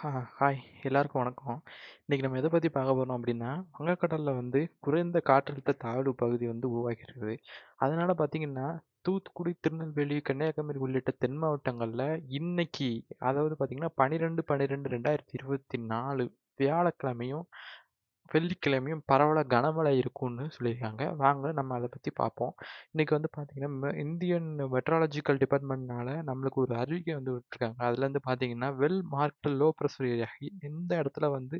ஹா ஹாய் எல்லாருக்கும் வணக்கம். இன்னைக்கு நம்ம எதை பத்தி பார்க்க போறோம் அப்படின்னா, வங்கக்கடல்ல வந்து குறைந்த காற்றழுத்த தாழ்வு பகுதி வந்து உருவாகிறது. அதனால பார்த்தீங்கன்னா, தூத்துக்குடி, திருநெல்வேலி, கன்னியாகுமரி உள்ளிட்ட தென் மாவட்டங்கள்ல இன்னைக்கு அதாவது பார்த்தீங்கன்னா 12, 12, 2024 வியாழக்கிழமையும், வெள்ளிக்கிழமையும் பரவல கனமழை இருக்கும்னு சொல்லியிருக்காங்க. வாங்க நம்ம அதை பற்றி பார்ப்போம். இன்றைக்கி வந்து பார்த்திங்கன்னா இந்தியன் மெட்ராலஜிக்கல் டிபார்ட்மெண்ட்னால நம்மளுக்கு ஒரு அறிக்கை வந்து விட்டுருக்காங்க. அதுலேருந்து பார்த்தீங்கன்னா, வெல் மார்க்டு லோ ப்ரெஷர் ஏரியாகி எந்த இடத்துல வந்து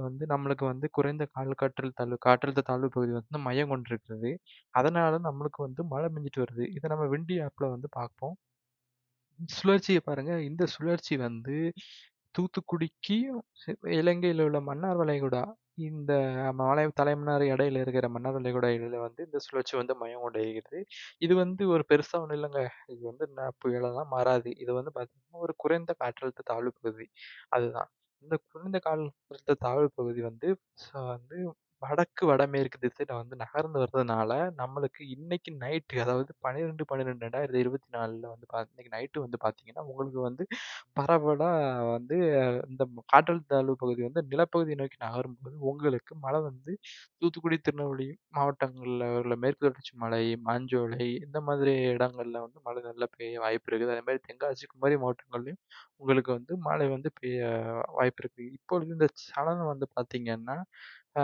வந்து நம்மளுக்கு வந்து குறைந்த கால் காற்றல் தாழ்வு காற்றழுத்த தாழ்வு பகுதி வந்து மையம் கொண்டிருக்கிறது. அதனால நம்மளுக்கு வந்து மழை பெஞ்சுட்டு வருது. இதை நம்ம விண்டி ஆப்பில் வந்து பார்ப்போம். சுழற்சியை பாருங்கள் இந்த சுழற்சி வந்து தூத்துக்குடிக்கு இலங்கையில் உள்ள மன்னார் வளைகுடா இந்த மலை தலைமன்னார் இடையில இருக்கிற மன்னார் வளைகுடா இடையில வந்து இந்த சுழற்சி வந்து மையம் கொண்டிருக்கிறது. இது வந்து ஒரு பெருசா ஒன்றும் இல்லைங்க இது வந்து ந புயலெல்லாம் மாறாது. இது வந்து பார்த்தீங்கன்னா, ஒரு குறைந்த காற்றழுத்த தாழ்வு பகுதி. அதுதான். இந்த குறைந்த காற்றழுத்த தாழ்வு பகுதி வந்து வந்து வடக்கு, வடமேற்கு திசையில வந்து நகர்ந்து வர்றதுனால, நம்மளுக்கு இன்னைக்கு நைட்டு அதாவது 12, 12, 2024ல வந்து பா இன்னைக்கு நைட்டு வந்து பார்த்தீங்கன்னா, உங்களுக்கு வந்து பரவலா வந்து இந்த காற்றழுத்த தாழ்வு பகுதி வந்து நிலப்பகுதியை நோக்கி நகரும்போது, உங்களுக்கு மழை வந்து தூத்துக்குடி, திருநெல்வேலி மாவட்டங்கள்ல உள்ள மேற்கு தொடர்ச்சி மலை, மாஞ்சோலை இந்த மாதிரி இடங்கள்ல வந்து மழை நல்லா பெய்ய வாய்ப்பு இருக்குது. அதே மாதிரி தென்காசி, குமரி மாவட்டங்கள்லயும் உங்களுக்கு வந்து மழை வந்து பெய்ய வாய்ப்பு இருக்கு. இப்பொழுது இந்த சலனம் வந்து பார்த்தீங்கன்னா, அ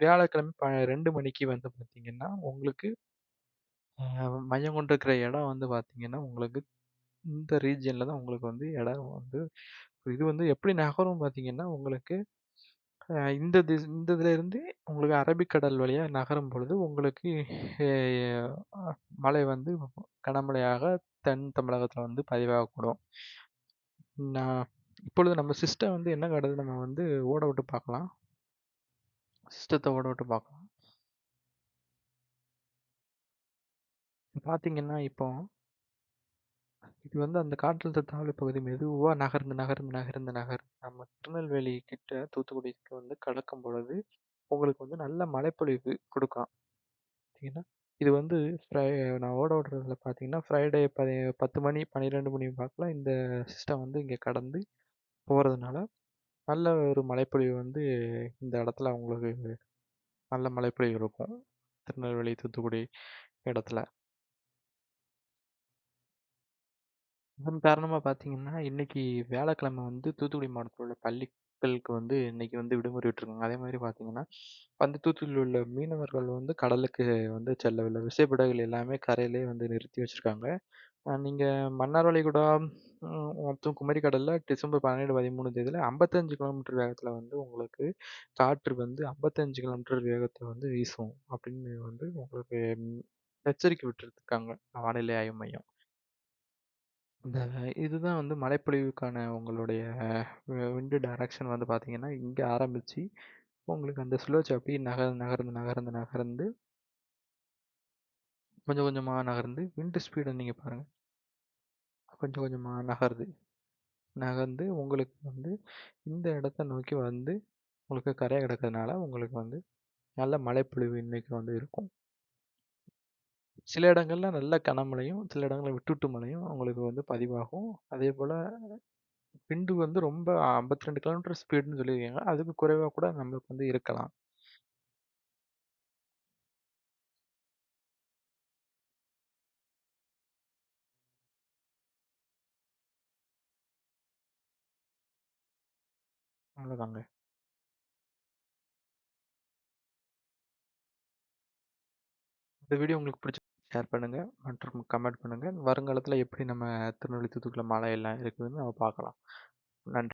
வியாழக்கிழமை ப 2 மணிக்கு வந்து பார்த்தீங்கன்னா, உங்களுக்கு அ மையம் கொண்டிருக்கிற இடம் வந்து பார்த்தீங்கன்னா, உங்களுக்கு இந்த ரீஜியன்ல தான் உங்களுக்கு வந்து இடம் வந்து இது வந்து எப்படி நகரும் பார்த்தீங்கன்னா, உங்களுக்கு அ இந்த திஸ் இந்த இதுலேருந்து உங்களுக்கு அரபிக்கடல் வழியா நகரும் பொழுது, உங்களுக்கு எ அ மழை வந்து கனமழையாக தென் தமிழகத்தில வந்து பதிவாகக்கூடும். நான் இப்பொழுது நம்ம சிஸ்டம் வந்து என்ன காட்டுது நம்ம வந்து ஓட விட்டு பார்க்கலாம். சிஸ்டத்த ஓட விட்டு பார்க்கலாம். பார்த்தீங்கன்னா, இப்போ இது வந்து அந்த காற்றழுத்த தாழ்வு பகுதி மெதுவா நகர்ந்து, நகர்ந்து, நகர்ந்து, நகர்ந்து நம்ம திருநெல்வேலி கிட்ட தூத்துக்குடிக்கு வந்து கடக்கும் பொழுது, உங்களுக்கு வந்து நல்ல மழைப்பொழிவு குடுக்கும். பார்த்தீங்கன்னா, இது வந்து ஃப்ரை நான் ஓட விடுறதுல பார்த்தீங்கன்னா, ஃப்ரைடே பதி 10 மணி, 12 மணி வாக்குல இந்த சிஸ்டம் வந்து இங்க கடந்து போறதுனால, நல்ல ஒரு மழைப்பொழிவு வந்து இந்த இடத்துல அவங்களுக்கு நல்ல மழைப்பொழிவு இருக்கும். திருநெல்வேலி, தூத்துக்குடி இடத்துல. அதன் காரணமா பார்த்தீங்கன்னா, இன்னைக்கு வியாழக்கிழமை வந்து தூத்துக்குடி மாவட்டத்தில் உள்ள பள்ளிகளுக்கு வந்து இன்னைக்கு வந்து விடுமுறை விட்டுருக்காங்க. அதே மாதிரி பார்த்தீங்கன்னா, வந்து தூத்துக்குடியில் உள்ள மீனவர்கள் வந்து கடலுக்கு வந்து செல்லவில்லை. விசைப்படகுகள் எல்லாமே கரையிலேயே வந்து நிறுத்தி வச்சிருக்காங்க. அ நீங்க மன்னார் வளைகுடா, ம் மற்றும் குமரி டிசம்பர் 12, 13 தேதியில 55 கிலோமீட்டர் வேகத்தில் வந்து உங்களுக்கு காற்று வந்து 55 கிலோமீட்டர் வேகத்தில் வந்து வீசும். அப்படின்னு வந்து உங்களுக்கு ம் எச்சரிக்கை விட்டுருக்காங்க வானிலை ஆய்வு மையம். இந்த இதுதான் வந்து மழைப்பொழிவுக்கான உங்களுடைய விண்டு டைரக்ஷன் வந்து பார்த்தீங்கன்னா, இங்க ஆரம்பிச்சு, உங்களுக்கு அந்த சுழற்சி அப்படியே நகர்ந்து, நகர்ந்து, நகர்ந்து, நகர்ந்து கொஞ்சம் கொஞ்சமா நகர்ந்து விண்ட் ஸ்பீடை நீங்கள் பாருங்கள் கொஞ்சம் கொஞ்சமா நகருது. நகர்ந்து உங்களுக்கு வந்து இந்த இடத்த நோக்கி வந்து உங்களுக்கு கரையை கிடக்கிறதுனால உங்களுக்கு வந்து நல்ல மழைப்பொழிவு இன்றைக்கு வந்து இருக்கும். சில இடங்கள்ல நல்ல கனமழையும், சில இடங்களில் விட்டுவிட்டு மழையும் உங்களுக்கு வந்து பதிவாகும். அதே போல் விண்டு வந்து ரொம்ப 52 கிலோமீட்டர் ஸ்பீடுன்னு சொல்லியிருக்காங்க. அதுக்கு குறைவாக கூட நம்மளுக்கு வந்து இருக்கலாம். அவ்வளோதாங்க. இந்த வீடியோ உங்களுக்கு பிடிச்சா ஷேர் பண்ணுங்க மற்றும் கமெண்ட் பண்ணுங்க. வருங்காலத்தில எப்படி நம்ம திருநெல்வேலி, தூத்துக்குள்ள மழை எல்லாம் இருக்குதுன்னு நம்ம பார்க்கலாம். நன்றி.